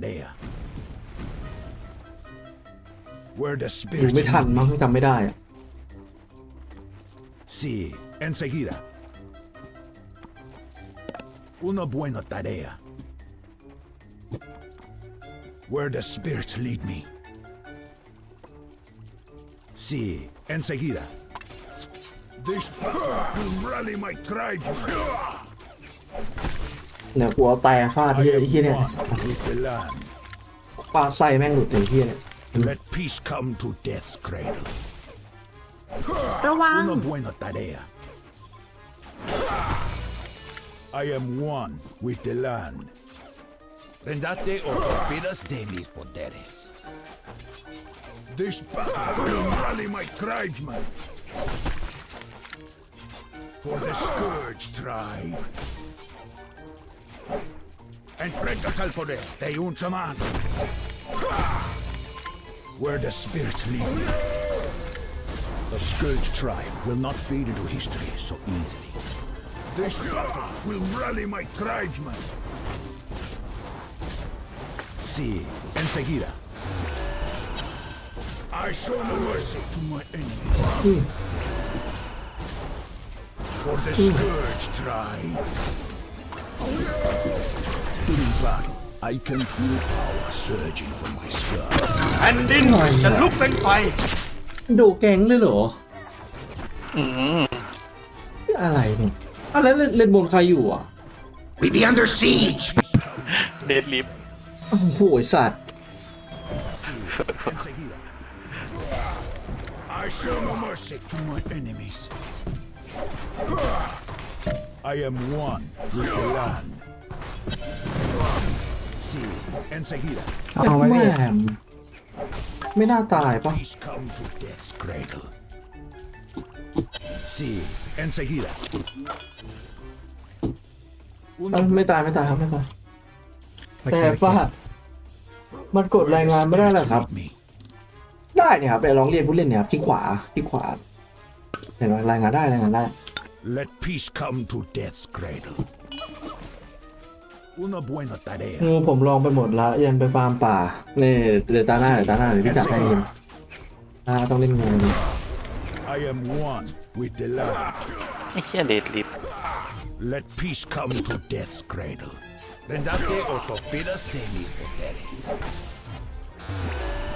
tarea. Where the ดู spirit ไม่ทันมั้งจำไม่ได้อะ eh. Sí, enseguida. Una buena tarea. Where the spirits lead me. Sí, enseguida. This power will rally my tribe. เหลือกูเอาไตฟาดที่ไอ้ที่เนี่ย with the land. ปาดใส่แม่งหลุดถึงที่เนี่ย Let peace come to death's cradle. ระวัง Una buena tarea. I am one with the land. Rendate o torpedas de mis poderes. This battle will rally my tribesmen. For the Scourge tribe. Enfrentati al poder e un chamán. Where the spirit lead, The Scourge tribe will not fade into history so easily. This battle will rally my tribesmen. Sí, enseguida. I show no mercy to my enemies. For the Scourge tribe. In battle, I can feel power surging from my skull. แผ่นดินจะลุกเป็นไฟดูแก๊งเลยเหรออืมอะไรเนี่ยอ้าวแล้วเลนบนใครอยู่อ่ะ We be under siege. เดดลิฟโอ้โหไอ้สัตว์ I show no mercy to my enemies. I am one with the land. เอาไว้แม่ไม่น่าตายปะไม่ตายไม่ตายครับไม่ตายแต่ว่ามันกดรายงานไม่ได้เหรอครับได้เนี่ยครับไปลองเรียนผู้เล่นเนี่ยที่ขวาที่ขวาเห็นไหมรายงานได้รายงานได้ Let peace come to death's cradle. Una buena tarea. งูผมลองไปหมดละยังไปฟาร์มป่าเนี่ยเดี๋ยวตาหน้าเดี๋ยวตาหน้าเดี๋ยวพี่จับให้เองอ่า ต้องเล่นงูนี่ I am one with the light. ไอ้เหี้ยเดดลิฟ Let peace come to death's cradle. Rendate o sospiras de mis poderes.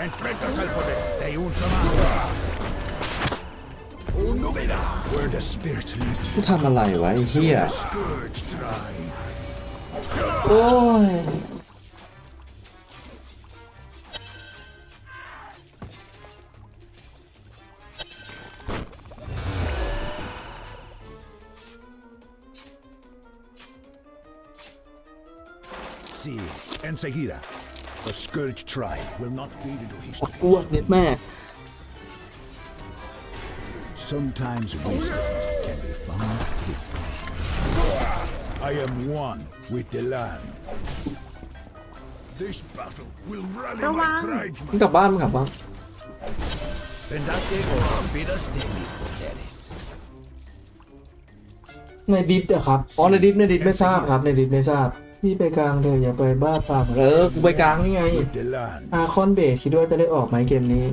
Enfrentas al poder de un chamán. Un númena. Where the spirit lives, กูทำอะไรวะไอ้เหี้ย scourge tribe. See, โอ้ยซีเอ็นเซกิระ The Scourge tribe will not feed into his. Man. Sometimes wisdom I am one with the land. This battle will rally my t r i b e กลับบ้านมั้กลับบ้านในดิฟเนี่ครับอ๋อในดิฟในดิฟไม่ทราบครับในดิฟไม่ทราบพี่ไปกลางเดถอะอย่าไปบ้าฟังเออกูไปกลางนี่ไงอาคอนเบสคิดว่าจะได้ออกไหมเกมนี้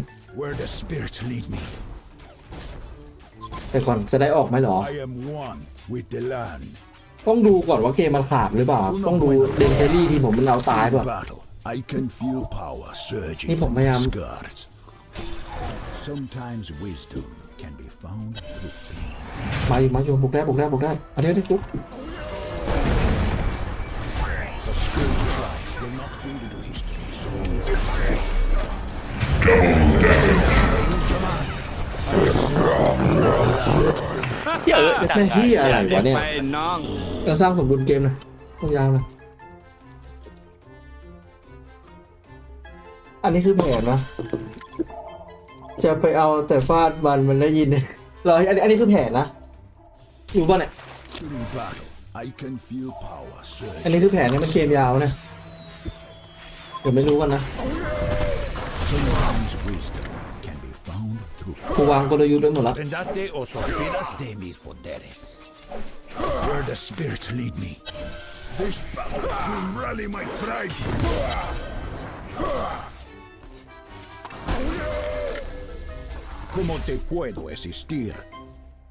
แต่ก่อนจะได้ออกไหมหรอต้องดูก่อนว่าเกมมันขาดหรือเปล่า ต้องดูเดนเทอรี่ที่ผมมันเอาตายแบบนี่ผมพยายาม s o m e t มาดิมโยบุกได้บุกได้บุกได้อันนี้ได้ทุกเเยอะจั่ไปที่อะไรวะเนี่ยเราสร้างสมบูรณ์เกมนะต้องยาวนะอันนี้คือแผนนะจะไปเอาแต่ฟาดบันมันได้ยินเรออันนี้อันนี้คือแผนนะอยู่บ้านเนี่ยอันนี้คือแผนนะมันเกมยาวนะเดี๋ยวไม่รู้กันนะ Jugando y uno no Prendate o sorprendas de mis poderes. Where the spirits lead me. This battle will rally my pride. ¿Cómo te puedo existir?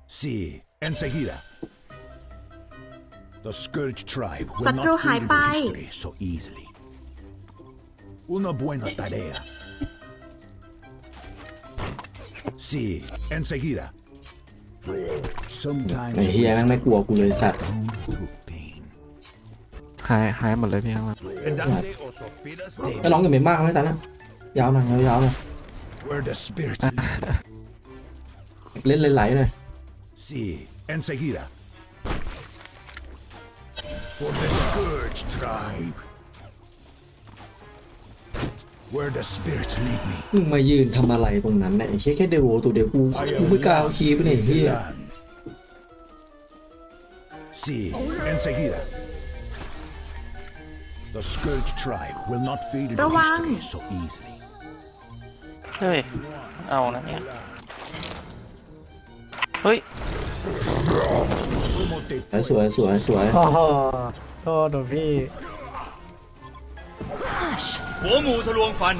Sí, enseguida. The Scourge tribe will not be so easily. Una buena tarea. Sí, enseguida. Sometimes ไอ้เฮียแม่งไม่กลัวกูเลยสัตว์ home through pain. หายหายหมดเลยพี่ข้างหลัง Dale o sospiras ไป de ร้องกับเมมมากไหมตอนนั้นยาวหน่อยยาวๆหน่อย where the spirit. เล่นไหลายๆหน่อย Sí, enseguida. For the scourge tribe. Where the spirits lead me. มึงมายืนทำอะไรตรงนั้นเนี่ยเช่แค่เดโวตัวเดียวกูกูไม่กล้าเอาคีบไปเนี่ยไเฮีย Sí, enseguida. The Scourge tribe will not fade into history so easily. เฮ้ย เอานะเนี่ย เฮ้ย สวยสวยสวยโอ้โหโทษดนพี่หัวหมูทะลวงฟัน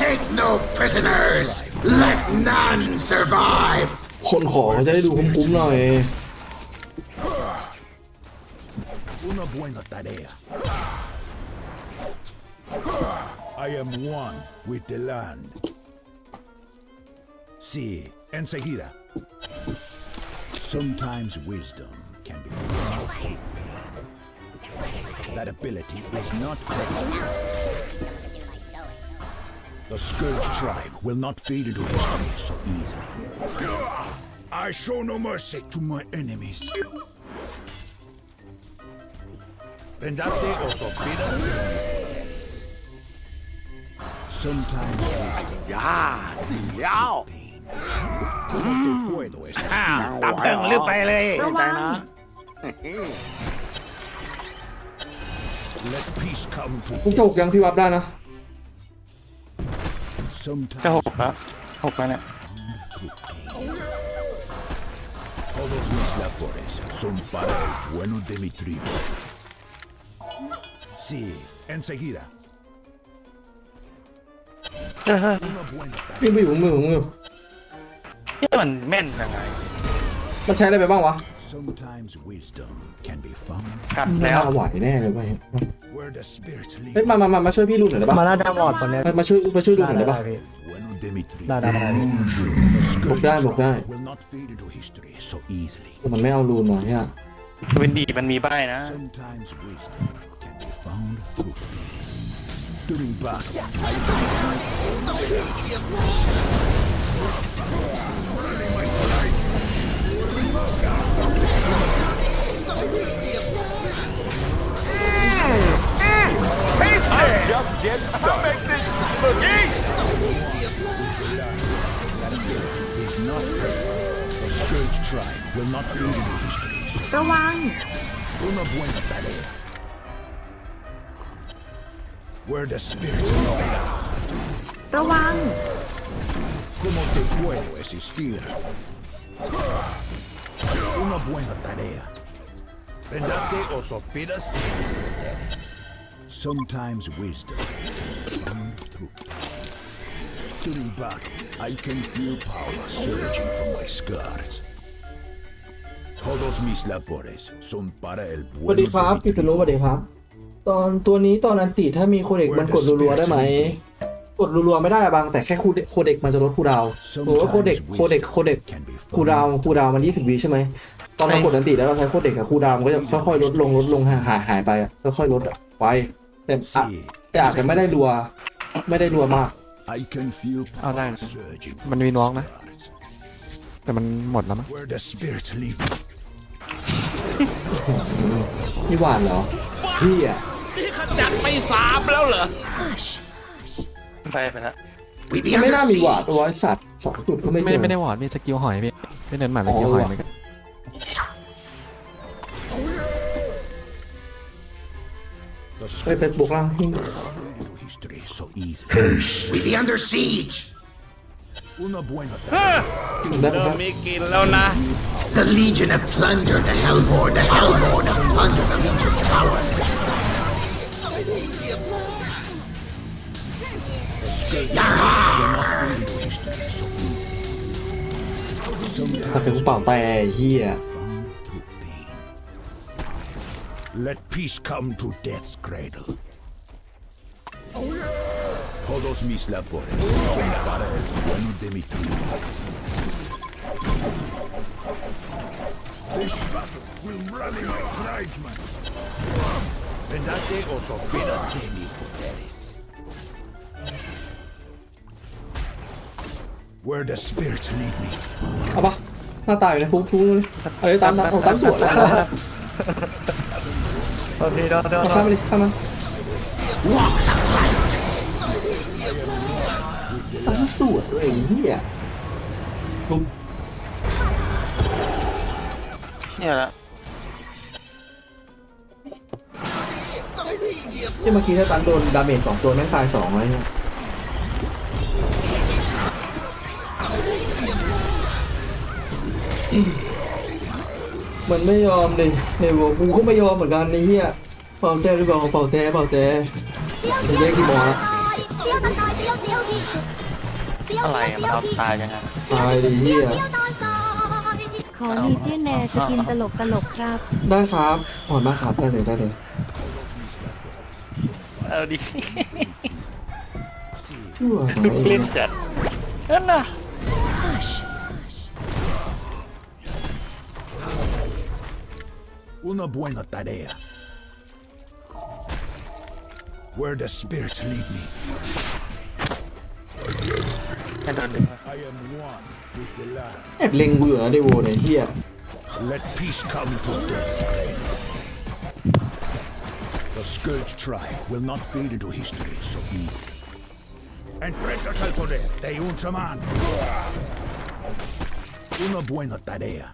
Take no prisoners. Let none survive. คนขอเขาจะได้ดูคุ้มๆหน่อย Una buena tarea. I am one with the land. Sí, enseguida. Sometimes wisdom can be. That ability is not present. The Scourge tribe will not fade into history so easily. I show no mercy to my enemies. Rendarte also Sometimes Ya, si yao. Ah, no te puedo estar. ¡Campeón, Lupe! ¡Román! คุณงจะหกยังพี่วับได้นะ จะหกละหกไลเนี่ยส่ปาร้วันุดมอ็นเกิด่ไม่ไม่หมุนไม่หมุนไม่หมันแม่นยังไงมันใช้ได้ไปบ้างวะกัดแล้วไหวแน่เลยไว้เฮ้ยมามามามาช่วยพี่ลูกหน่อยได้ปะมาลาดาวอ์ดก่อนนี่มาช่วยมาช่วยลูกหน่อยได้ปะาดา้ได้บอกได้บอกได้มันไม่เอารูนมาเนี่ยเวนดีมันมีป้ายนะเ i just getting started. make this is not The Scourge tribe will not be in histories. The Una buena tarea. Where the spirits of Noida. The one. ¿Cómo te puedo existir? Una buena tarea. Pendate o sospiras. Sometimes wisdom found through pain. During battle, I can feel power surging from my scars. Todos mis labores son para el สวัส pueblo ดี de ครับ mi กิตารุส tribu. วัสดีครับตอนตัวนี้ตอนอันติถ้ามีโคเด็กมันกดรัวๆได้ไหม กดรัวๆไม่ได้อะบางแต่แค่คูเดโคเด็กมันจะลดคูลดาวน์หรือว่าโคเด็กโคเด็กโคเด็กคูลดาวน์คูลดาวน์มัน 20วิใช่ไหมตอนเรากดสันติแล้วเราใช้โคตรเด็กกับคู่ดาวมันก็จะค่อยๆลดลงลดลงหายหายหายไปอะค่อยๆลดอะไปแต่อแต่อาจจะไม่ได้รัวไม่ได้รัวมากเอาได้นะมันมีน้องนะแต่มันหมดแล้วมั้งนี่หวานเหรอพี่อะนี่ขจัดไปสามแล้วเหรอไปไปนะไม่น่ามีหวานตัวไอสัตว์สองจุดก็ไม่เจไม่ได้หม่ได้วานดมีสกิลหอยพี่ป็นเน้นหมาสกิลหอยเหมือนกัน We be under siege. Ah! Mickey, The Legion of Plunder, the Hellborn. The Hellborn under the Legion Tower. Yarrah! Let peace come to death's cradle. Oh, Todos mis labores para el bueno de mi triunfo. This battle will rally my tribesmen. Vendate o sopiras de mis poderes. Where the spirits lead me. เอาปะหน้าตายอยู่ในฮุกทุกเลยเอาไปตามตามของตั้งตัวแล้ว โทษทีโทษโทษเอาโทข้ามษมาดิข้าวมาตั้งสูตรตัวเองเฮียทุบเนี่ยแหละที่เมื่อกี้ถ้าตันโดนดาเมจสองตัว แม่งตายสองเลยเนี่ยมันไม่ยอมเลยเฮ้ยกูก็ไม่ยอมเหมือนกันไอ้เหี้ยเป่าแต้หรือเปล่าเป่าแต่เป่าแต่ไอ้เหี้ยกี่บอลอะไระมันเอาตายยังไงตายดิเหี้ยขอมีเจนแนสกินตลกตลกครับ ได้ครับผ่อนมากครับได้เลยได้เลยเอาดิชั่วกเล่นจัดนั่นน่ะ Una buena tarea. Where the spirits lead me. I am one with the land. Eh, Let peace come to death. The Scourge tribe will not fade into history so easily. Enfréntate al poder de un chamán. Una buena tarea.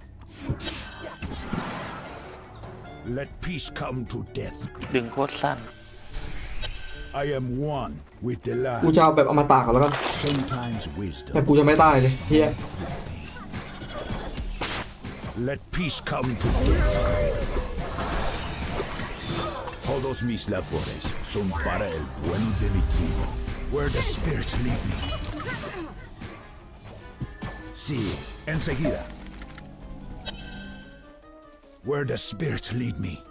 Let peace come to death. ดึงโคตรสั้น I am one with the กู land. จะเอาแบบอมตะก่อนแล้วกัน Sometimes แต่ wisdom. กูจะไม่ตายเลยเฮีย Let peace come to death. Todos mis labores son para el bueno de mi tribu. Where the spirits lead me. Sí, enseguida where the spirits lead me.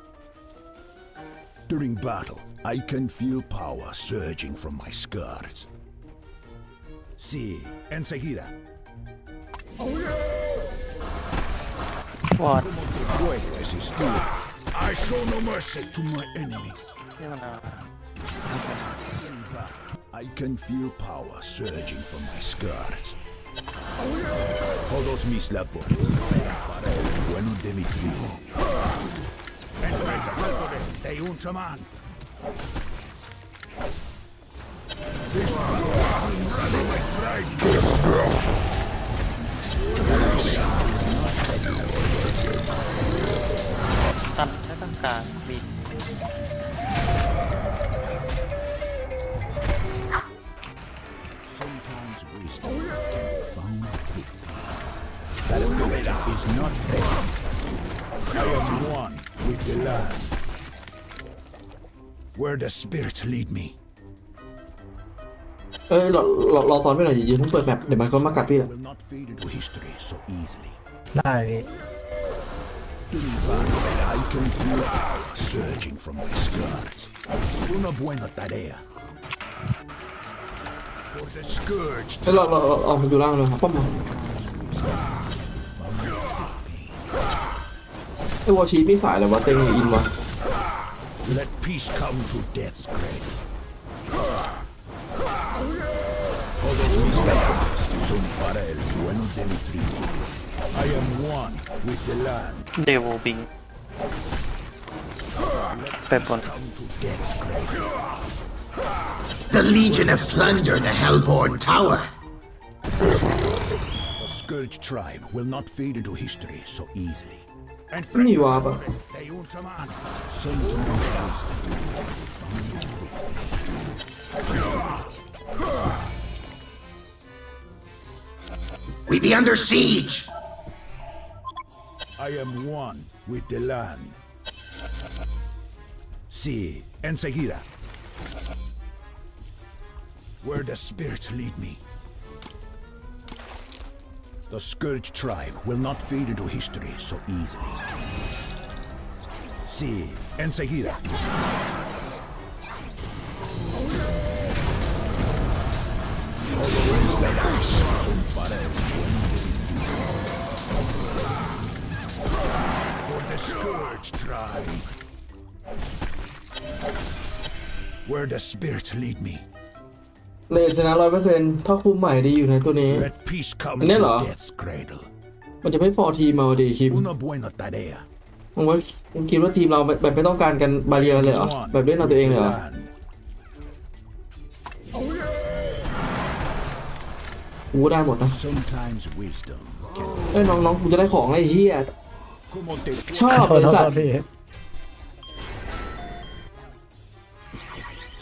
During battle, I can feel power surging from my scars. Sí, enseguida. Oh What? I show no mercy to my enemies. I can feel power surging from my scars. Todos mis labores para el bueno de mi tío. de un chamán. Where the spirit lead me เออรอรอรอตอนไม่หน่อยอย่ายืนทุ่งเปิดแบบเดี๋ยวมันก็มากัดพี่แหละ For the let peace come to death's grave. Todos mis cadáveres son para el bueno de mi tribu. I am one with the land. They will be. Pepon. The Legion have plundered the Hellborn Tower. The Scourge tribe will not fade into history so easily. We be under siege. I am one with the land. See, sí, enseguida. Where the spirits lead me. The Scourge tribe will not fade into history so easily. Sí, enseguida. For the Scourge tribe. Where the spirits lead me, เลทชนะร้อยเปอร์เซ็นต์ท่อคุมใหม่ดีอยู่นะตัวนี้อันนี้เหรอ มันจะไม่ฟอร์ทีมเอาดีคิมผมึงว่ามึงคิดว่าทีมเราแบบไม่ต้องการกันบาเรียเลยเหรอ แบบเล่นเอาตัวเองเลยเหรอกูได้หมดนะเอ้ยน้องๆกูจะได้ของอะไรเฮียชอบบริสัท์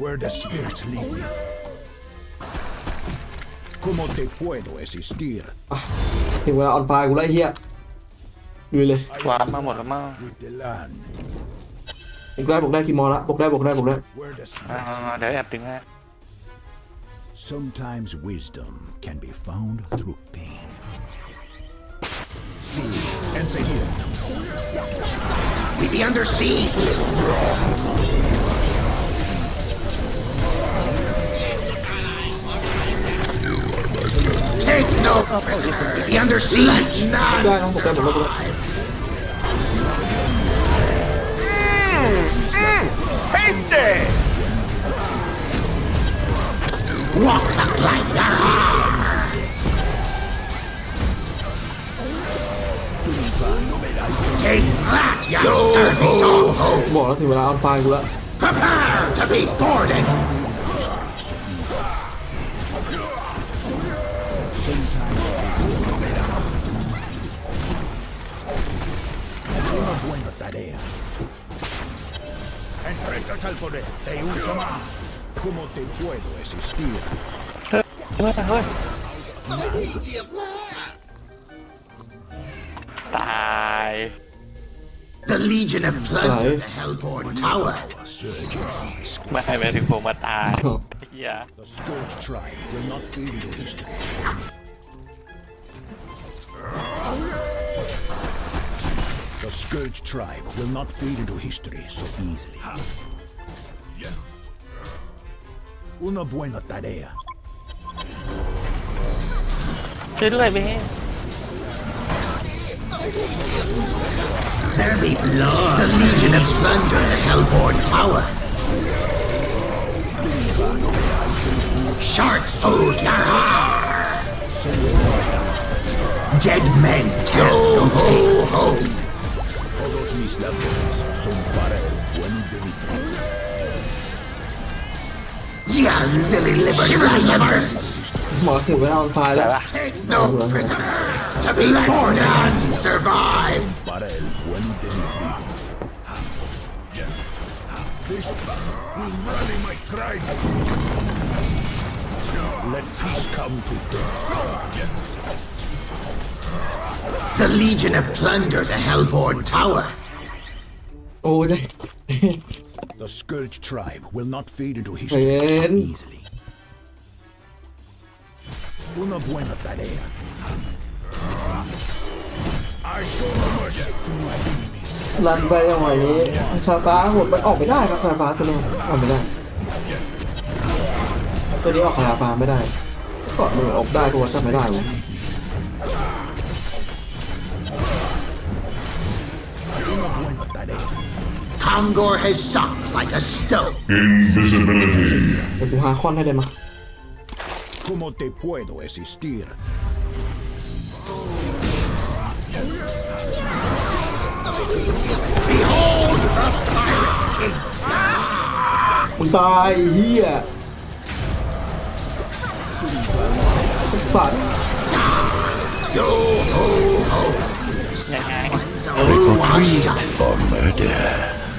where the spirits lead me. ¿Cómo te puedo existir? ถึงเวลาออนไฟกูแล้วไอ้เฮียดูเลยวาร์ปมาหมดแล้วมั้ง With the land บุกได้บุกได้ทีมอลละบุกได้บุกได้บุกได้ where the อ่า spirits เดี๋ยวแอบดึงให้ Sometimes wisdom can be found through pain. See, and say here. We be under siege! Take no prisoner. Be under siege. None survive. Walk like that. Take that, you no, sturdy dog! Prepare to be boarded! The Legion of Blood, the Hellborn Tower. ไม่ไม่ถึงผมมาตายเฮีย The Scourge Tribe will not be history. The Scourge tribe will not fade into history so easily. Una buena tarea. ช่วยด้วยเบ้ There be blood. The Legion of Thunder, Hellborn Tower. Shark food. Dead men tell no tales. Mis lágrimas son para el bueno de mi around, Take no prisoners! To be born and survive! Para This battle will rally my tribe. Let peace come to death. The Legion have plundered a Hellborn Tower. โอ้ได้ The Scourge tribe will not fade into history so easily. Una buena tarea. I show no mercy to my enemies. รันไปจังหวะนี้ชาฟ้าหมดไปออกไม่ได้ครับชาฟ้าตัวนึงออกไม่ได้ตัวนี้ออกชาฟ้าไม่ได้ก็มือออกได้ตัวจำไม่ได้วะ Kongor has sunk like a stone. Invisibility. เดี๋ยวกูหาคอนให้ได้มา ¿Cómo te puedo existir? มึงตายไอ้เฮียไอ้สัตว์ Yo ho ho! Someone's a who has done. for murder.